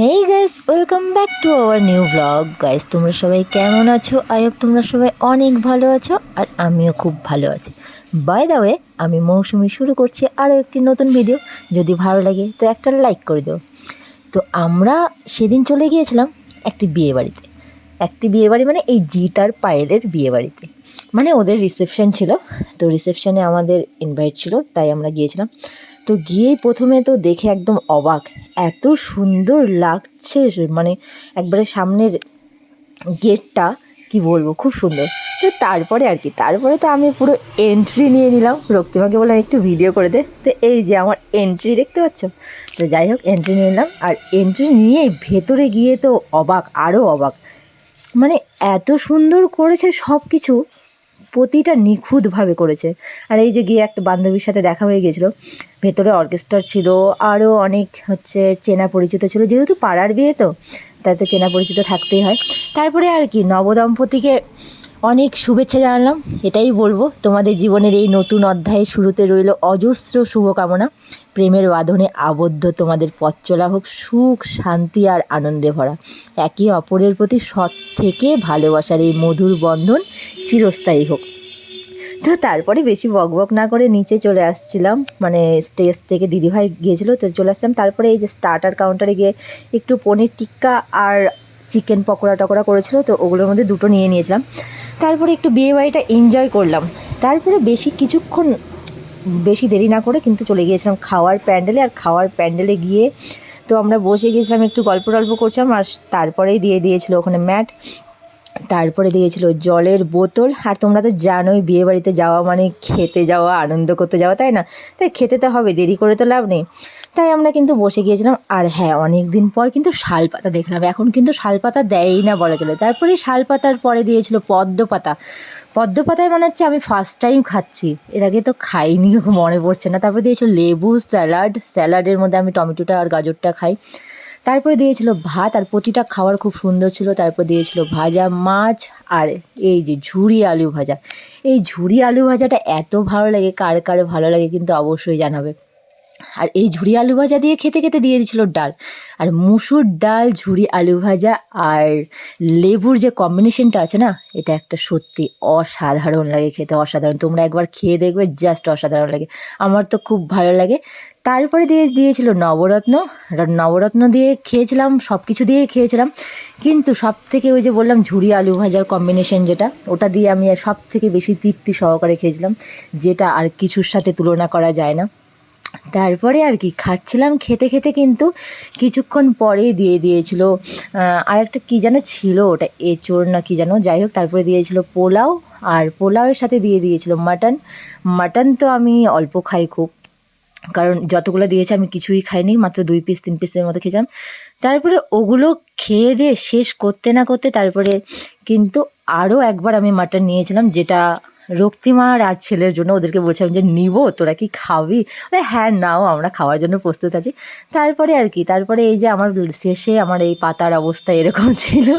Hey guys welcome back to our new blog guys তোমরা সবাই কেমন আছো? হোপ তোমরা সবাই অনেক ভালো আছো আর আমিও খুব ভালো আছি। বাই দ্য ওয়ে আমি মৌসুমি শুরু করছি আরও একটি নতুন ভিডিও যদি ভালো লাগে, তো একটা লাইক করে দিও। তো আমরা সেদিন চলে গিয়েছিলাম একটি বিয়ে বাড়িতে। একটি বিয়ে বাড়ি মানে এই জিত আর পায়েলের বিয়ে বাড়িতে। মানে ওদের রিসেপশন ছিল। তো রিসেপশনে আমাদের ইনভাইট ছিল, তাই আমরা গিয়েছিলাম। তো গিয়েই প্রথমে তো দেখে একদম অবাক। এত সুন্দর লাগছে মানে একবারে সামনের গেটটা, কি বলব, খুব সুন্দর। তো তারপরে আর কি, তারপরে তো আমি পুরো এন্ট্রি নিয়ে নিলাম। রক্তিমাকে বললাম, একটু ভিডিও করে দে। তো এই যে আমার এন্ট্রি দেখতে পাচ্ছ? তো যাই হোক এন্ট্রি নিয়ে নিলাম। আর এন্ট্রি নিয়ে ভেতরে গিয়ে তো অবাক আরও অবাক। মানে এত সুন্দর করেছে সব কিছু প্রতিটা নিখুঁতভাবে করেছে। আর এই যে গিয়ে একটা বান্ধবীর সাথে দেখা হয়ে গেছিল ভেতরে অর্কেস্ট্রা ছিল আরও অনেক হচ্ছে চেনা পরিচিত ছিল। যেহেতু পাড়ার বিয়ে তো, তাতে চেনা পরিচিত থাকতেই হয়। তারপরে আর কি, নবদম্পতিকে অনেক শুভেচ্ছা জানালাম, এটাই বলব। তোমাদের জীবনের এই নতুন অধ্যায়ে শুরুতে রইল অজস্র শুভকামনা। প্রেমের বাঁধনে আবদ্ধ তোমাদের পথ চলা হোক, সুখ, শান্তি আর আনন্দে ভরা। একে অপরের প্রতি সৎ থেকে ভালোবাসার এই মধুর বন্ধন চিরস্থায়ী হোক। তো তারপরে বেশি বকবক না করে নিচে চলে আসছিলাম মানে স্টেজ থেকে দিদিভাই গিয়েছিল, তো চলে আসছিলাম। তারপরে এই যে স্টার্টার কাউন্টারে গিয়ে একটু পনির টিক্কা আর চিকেন পকোড়া টকোড়া করেছিল, তো ওগুলোর মধ্যে দুটো নিয়ে নিয়েছিলাম। তারপরে একটু বিয়ে বাড়িটা এনজয় করলাম। তারপরে বেশি কিছুক্ষণ বেশি দেরি না করে কিন্তু চলে গিয়েছিলাম খাওয়ার প্যান্ডেলে। আর খাওয়ার প্যান্ডেলে গিয়ে তো আমরা বসে গিয়েছিলাম, একটু গল্প টল্প করছিলাম, আর তারপরেই দিয়ে দিয়েছিল ওখানে ম্যাট। তারপরে দিয়েছিল জলের বোতল। আর তোমরা তো জানোই, বিয়েবাড়িতে যাওয়া মানে খেতে যাওয়া, আনন্দ করতে যাওয়া, তাই না? তাই খেতে তো হবে, দেরি করে তো লাভ নেই। তাই আমরা কিন্তু বসে গিয়েছিলাম, আর হ্যাঁ অনেক দিন পর কিন্তু শাল পাতা দেখলাম। এখন কিন্তু শাল পাতা দেয়ই না বলা চলে। তারপরে শাল পাতার পরে দিয়েছিল পদ্ম পাতা পদ্ম পাতায় মনে হচ্ছে আমি ফার্স্ট টাইম খাচ্ছি। এর আগে তো খাইনি, মনে পড়ছে না। তারপরে দিয়েছিল লেবু, স্যালাড। স্যালাডের মধ্যে আমি টমেটোটা আর গাজরটা খাই। তারপরে দিয়েছিল ভাত আর প্রতিটা খাওয়ার খুব সুন্দর ছিল। তারপর দিয়েছিল ভাজা মাছ আর এই যে ঝুড়ি আলু ভাজা। এই ঝুড়ি আলু ভাজাটা এত ভালো লাগে, কার কার ভালো লাগে কিন্তু অবশ্যই জানাবে। আর এই ঝুড়ি আলু ভাজা দিয়ে খেতে খেতে দিয়ে দিয়েছিল ডাল। আর মুসুর ডাল, ঝুড়ি আলু ভাজা আর লেবুর যে কম্বিনেশনটা আছে না, এটা একটা সত্যি অসাধারণ লাগে খেতে, অসাধারণ। তোমরা একবার খেয়ে দেখবে জাস্ট অসাধারণ লাগে। আমার তো খুব ভালো লাগে। তারপরে দিয়ে দিয়েছিল নবরত্ন। নবরত্ন দিয়ে খেয়েছিলাম সব কিছু দিয়ে খেয়েছিলাম। কিন্তু সব থেকে ওই যে বললাম, ঝুড়ি আলু ভাজার কম্বিনেশন যেটা, ওটা দিয়ে আমি সব থেকে বেশি তৃপ্তি সহকারে খেয়েছিলাম, যেটা আর কিছুর সাথে তুলনা করা যায় না। তারপরে আর কি, খাচ্ছিলাম খেতে খেতে কিন্তু কিছুক্ষণ পরেই দিয়ে দিয়েছিল আর একটা কী যেন ছিল ওটা, এঁচোড় না কী যেন, যাই হোক তারপরে দিয়েছিল পোলাও আর পোলাওয়ের সাথে দিয়ে দিয়েছিল মাটন। মাটন তো আমি অল্প খাই খুব, কারণ যতগুলো দিয়েছে আমি কিছুই খাইনি, মাত্র দুই পিস তিন পিসের মতো খেয়েছিলাম। তারপরে ওগুলো খেয়ে দিয়ে শেষ করতে না করতে তারপরে কিন্তু আরও একবার আমি মাটন নিয়েছিলাম, যেটা রক্তিমার আর ছেলের জন্য ওদেরকে বলছিলাম যে, নিব, তোরা কি খাবি? হ্যাঁ নাও, আমরা খাওয়ার জন্য প্রস্তুত আছি। তারপরে আর কি, তারপরে এই যে আমার শেষে আমার এই পাতার অবস্থা এরকম ছিল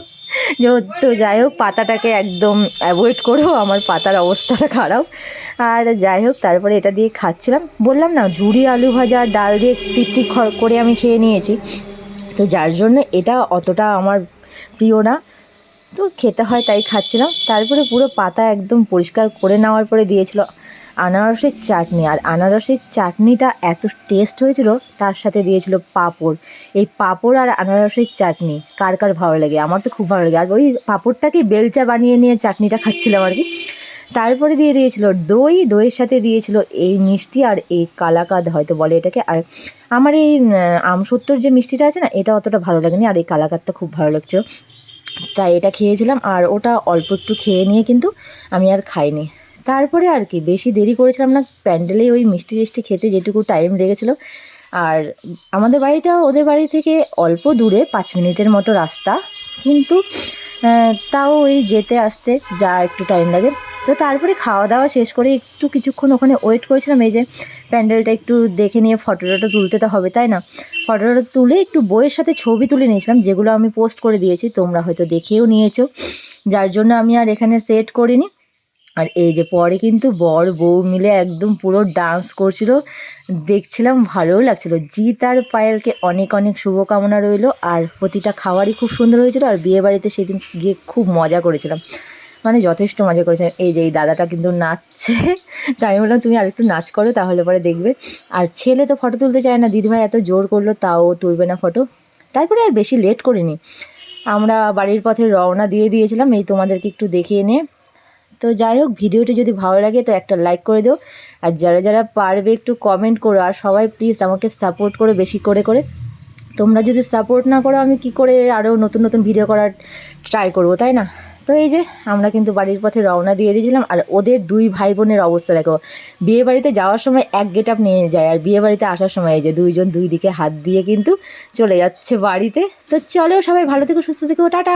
যে, তো যাই হোক, পাতাটাকে একদম অ্যাভয়েড করো, আমার পাতার অবস্থাটা খারাপ। আর যাই হোক, তারপরে এটা দিয়ে খাচ্ছিলাম। বললাম না ঝুড়ি আলু ভাজা ডাল দিয়ে তৃপ্তি করে আমি খেয়ে নিয়েছি। তো যার জন্য এটা অতটা আমার প্রিয় না। তো খেতে হয় তাই খাচ্ছিলাম। তারপরে পুরো পাতা একদম পরিষ্কার করে নেওয়ার পরে দিয়েছিল আনারসের চাটনি। আর আনারসের চাটনিটা এত টেস্ট হয়েছিল, তার সাথে দিয়েছিল পাঁপড়। এই পাঁপড় আর আনারসের চাটনি, কার কার ভালো লাগে? আমার তো খুব ভালো লাগে। আর ওই পাঁপড়টাকে বেলচা বানিয়ে নিয়ে চাটনিটা খাচ্ছিলাম আর কি। তারপরে দিয়ে দিয়েছিল দই। দইয়ের সাথে দিয়েছিল এই মিষ্টি আর এই কালাকাদ হয়তো বলে এটাকে। আর আমার এই আমসত্তর যে মিষ্টিটা আছে না, এটা অতটা ভালো লাগেনি। আর এই কালাকাদটা খুব ভালো লাগছিল। তাই এটা খেয়েছিলাম আর ওটা অল্প একটু খেয়ে নিয়ে কিন্তু আমি আর খাইনি। তারপরে আর কি, বেশি দেরি করেছিলাম না প্যান্ডেলে ওই মিষ্টি টিষ্টি খেতে যেটুকু টাইম লেগেছিল। আর আমাদের বাড়িটা ওদের বাড়ি থেকে অল্প দূরে, পাঁচ মিনিটের মতো রাস্তা। কিন্তু তাও ওই যেতে আসতে যা একটু টাইম লাগে। তো তারপরে খাওয়া দাওয়া শেষ করে একটু কিছুক্ষণ ওখানে ওয়েট করেছিলাম, এই যে প্যান্ডেলটা একটু দেখে নিয়ে ফটো টটো তুলতে তো হবে, তাই না? ফটো টটো তুলে একটু বইয়ের সাথে ছবি তুলে নিয়েছিলাম, যেগুলো আমি পোস্ট করে দিয়েছি, তোমরা হয়তো দেখেও নিয়েছো। যার জন্য আমি আর এখানে সেট করিনি। আর এই যে পরে কিন্তু বর বউ মিলে একদম পুরো ডান্স করছিল। দেখছিলাম, ভালোও লাগছিল। জিৎ আর পায়েলকে অনেক অনেক শুভকামনা রইল। আর প্রতিটা খাওয়ারই খুব সুন্দর হয়েছিল। আর বিয়ে বাড়িতে সেদিন গিয়ে খুব মজা করেছিলাম। মানে যথেষ্ট মজা করেছে। এই যে এই দাদাটা কিন্তু নাচছে। তাই আমি বললাম, তুমি আর একটু নাচ করো, তাহলে পরে দেখবে। আর ছেলে তো ফটো তুলতে চায় না। দিদিভাই এত জোর করল, তাও তুলবে না ফটো তারপরে আর বেশি লেট করিনি। আমরা বাড়ির পথে রওনা দিয়ে দিয়েছিলাম। এই তোমাদেরকে একটু দেখিয়ে নিয়ে। তো যাই হোক, ভিডিওটি যদি ভালো লাগে, তো একটা লাইক করে দিও। আর যারা যারা পারবে, একটু কমেন্ট করো। আর সবাই প্লিজ আমাকে সাপোর্ট করে বেশি করে করে। তোমরা যদি সাপোর্ট না করো, আমি কি করে আরও নতুন নতুন ভিডিও করার ট্রাই করব, তাই না? তো এই যে আমরা কিন্তু বাড়ির পথে রওনা দিয়ে দিয়েছিলাম, আর ওদের দুই ভাই বোনের অবস্থা দেখো। বিয়ে বাড়িতে যাওয়ার সময় এক গেট আপ নিয়ে যায়, আর বিয়ে বাড়িতে আসার সময় এই যে দুইজন দুই দিকে হাত দিয়ে কিন্তু চলে যাচ্ছে বাড়িতে। তো চলেও সবাই ভালো থেকো, সুস্থ থেকো, টাটা।